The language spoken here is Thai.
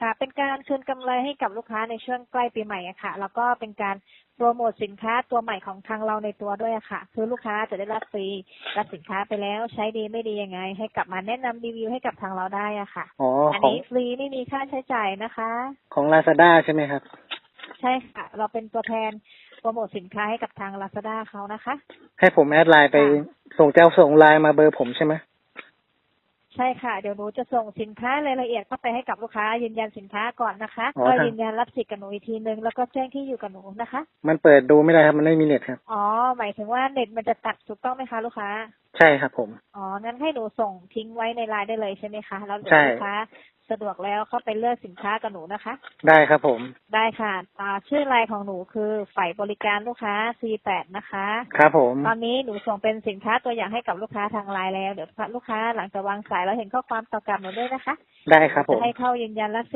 ค่ะ เป็นการคืนกำไรให้กับลูกค้าในช่วงใกล้ปีใหม่อะค่ะ แล้วก็เป็นการโปรโมทสินค้าตัวใหม่ของทางเราในตัวด้วยอะค่ะ คือลูกค้าจะได้รับฟรีรับสินค้าไปแล้วใช้ดีไม่ดียังไง ให้กลับมาแนะนำรีวิวให้กับทางเราได้อะค่ะอ๋ออันของนี้ฟรีไม่มีค่าใช้จ่ายนะคะ ของลาซาด้าใช่ไหมครับ ใช่ค่ะ เราเป็นตัวแทนโปรโมทสินค้าให้กับทาง Lazada เขานะคะ ให้ผมแอดไลน์ไปค่ะส่งจะเอาส่งไลน์มาเบอร์ผมใช่ไหม ใช่ค่ะ เดี๋ยวหนูจะส่งสินค้ารายละเอียดเข้าไปให้กับลูกค้า ยืนยันสินค้าก่อนนะคะอ๋อก็ครับยืนยันรับสิทธิ์กับหนูอีกทีนึงแล้วก็แจ้งที่อยู่กับหนูนะคะมันเปิดดูไม่ได้ครับ มันไม่มีเน็ตครับ อ๋อหมายถึงว่าเน็ตมันจะตัดถูกต้องไหมคะลูกค้า ใช่ครับผม อ๋อ งั้นให้หนูส่งทิ้งไว้ในไลน์ได้เลยใช่ไหมคะ แล้วเดี๋ยใช่ วลูกค้า สะดวกแล้วเข้าไปเลือกสินค้ากับหนูนะคะ ได้ครับผม ได้ค่ะอ่าชื่อไลน์ของหนูคือฝ่ายบริการลูกค้า C8 นะคะ ครับผม ตอนนี้หนูส่งเป็นสินค้าตัวอย่างให้กับลูกค้าทางไลน์แล้ว เดี๋ยวลูกค้าหลังจากวางสายแล้วเห็นข้อความตอบกลับหนูด้วยนะคะได้ครับผจะม ให้เข้ายืนยันรับสิทธิ์